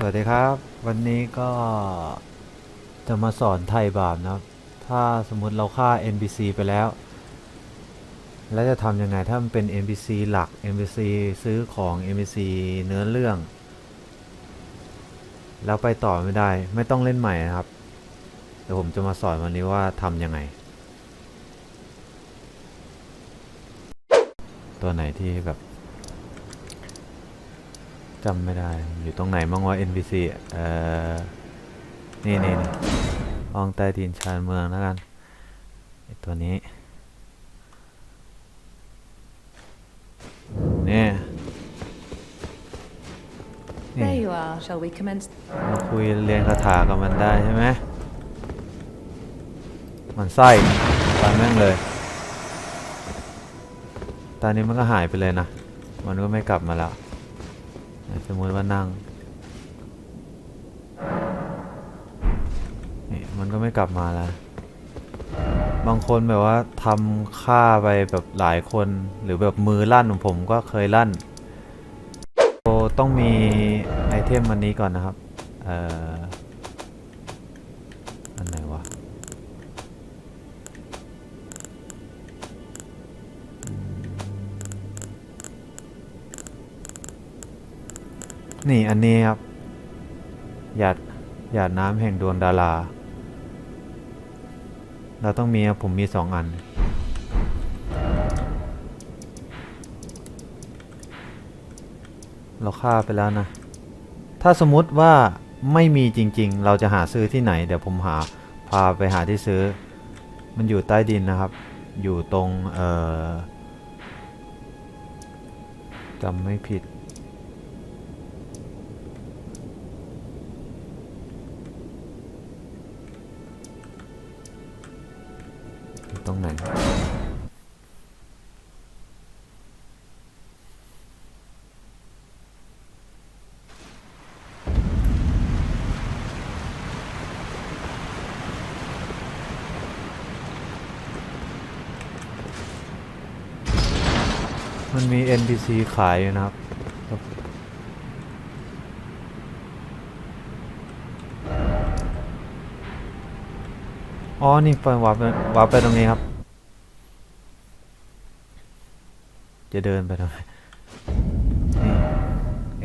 สวัสดีครับ วันนี้ก็จะมาสอนไทยบาปนะครับ ถ้าสมมุติเราฆ่า NPC ไปแล้ว แล้วจะทำยังไงถ้ามันเป็น NPC หลัก NPC ซื้อของ NPC เนื้อเรื่อง แล้วไปต่อไม่ได้ไม่ต้องเล่นใหม่นะครับเดี๋ยวผมจะมาสอนวันนี้ว่าทำยังไง ตัวไหนที่แบบ จำไม่ได้อยู่ตรงไหนบ้างวะ NPC อะเอ่อ นี่นี่นี่ห้องใต้ดินชานเมืองแล้วกันไอตัวนี้เนี่ยนี่ There you are. Shall we commence? มาคุยเรียนคาถากับมันได้ใช่ไหม มันไส้ตามแม่งเลย ตอนนี้มันก็หายไปเลยนะ มันก็ไม่กลับมาแล้ว สมมติว่านั่งนี่มันก็ไม่กลับมาแล้วบางคนแบบว่าทำฆ่าไปแบบหลายคนหรือแบบมือลั่นของผมก็เคยลั่นต้องมีไอเทมอันนี้ก่อนนะครับ เอ่อ นี่อันนี้ครับ หยาดหยาดน้ำแห่งดวงดารา เราต้องมีครับผมมีสองอัน เราฆ่าไปแล้วนะ ถ้าสมมติว่าไม่มีจริง ๆ เราจะหาซื้อที่ไหน เดี๋ยวผมหาพาไปหาที่ซื้อ มันอยู่ใต้ดินนะครับ อยู่ตรง เอ่อจำไม่ผิด อยู่ตรงไหนมันมี NPC ขายอยู่นะครับอ๋อ นี่ไปวับไปวับไปตรงนี้ครับ จะเดินไปทำไม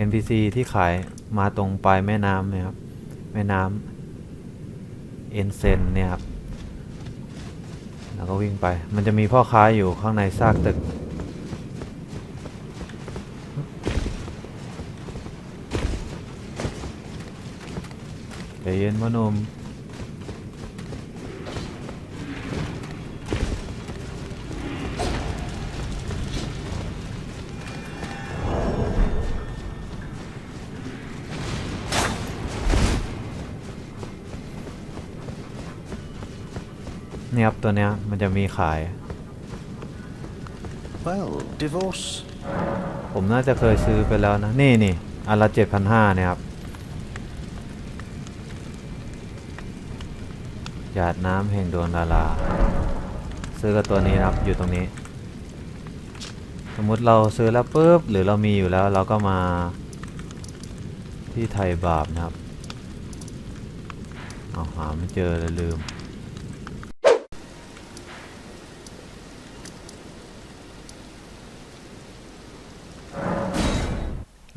NPC ที่ขายมาตรงปลายแม่น้ำเนี่ยครับ แม่น้ำเอ็นเซนเนี่ยครับ แล้วก็วิ่งไป มันจะมีพ่อค้าอยู่ข้างในซากตึก ใจเย็นพ่อหนุ่ม นี่ยครับตัวเนี้ยมันจะมีขาย Well, divorce. ผมน่าจะเคยซื้อไปแล้วนะ นี่นี่อันละเจ็ดพันห้าเนี่ยครับหยาดน้ำแห่งดวงดารา ซื้อกับตัวนี้นะครับอยู่ตรงนี้ สมมุติเราซื้อแล้วปุ๊บหรือเรามีอยู่แล้วเราก็มา ที่ไทยบาปนะครับเอาหาไม่เจอเลยลืม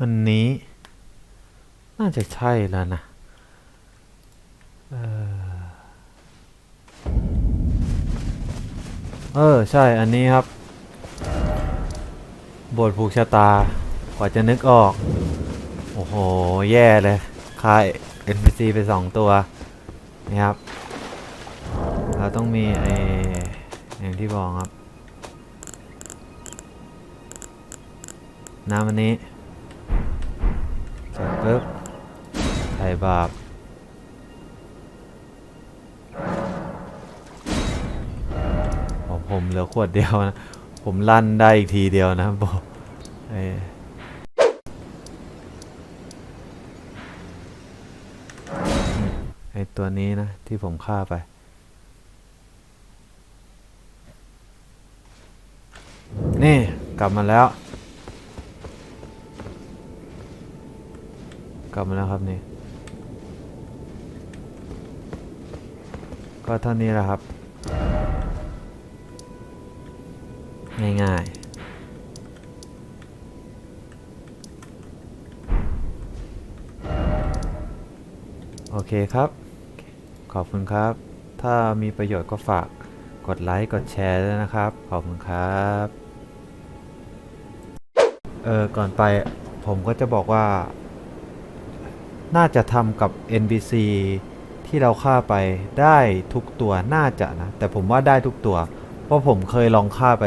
อันนี้ น่าจะใช่แล้วนะเออเออ ใช่อันนี้ครับ บทผูกชะตา กว่าจะนึกออก โอ้โห แย่เลยค่าย NPC ไปสองตัวนี่ครับ เราต้องมีไออย่างที่บอกครับ น้ำอันนี้ สร็จปุ๊บไถ่บาปของผมเหลือขวดเดียวนะ ผมลั่นได้อีกทีเดียวนะบอกไอ้ไอ้ตัวนี้นะ ที่ผมฆ่าไปนี่ กลับมาแล้ว กลับมาแล้วครับนี่ ก็เท่านี้แหละครับ ง่ายๆโอเคครับ ขอบคุณครับ ถ้ามีประโยชน์ก็ฝากกดไลค์ กดแชร์ด้วยนะครับ ขอบคุณครับ เออ ก่อนไปผมก็จะบอกว่า น่าจะทำกับ NPC ที่เราฆ่าไปได้ทุกตัวน่าจะนะ แต่ผมว่าได้ทุกตัว เพราะผมเคยลองฆ่าไป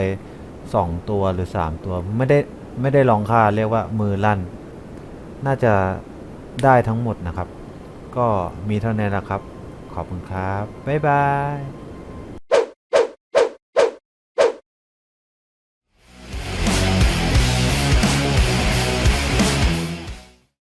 2 ตัวหรือ 3 ตัวไม่ได้ไม่ได้ลองฆ่าเรียกว่ามือลั่น น่าจะได้ทั้งหมดนะครับ ก็มีเท่านี้แหละครับ ขอบคุณครับ บ๊ายบาย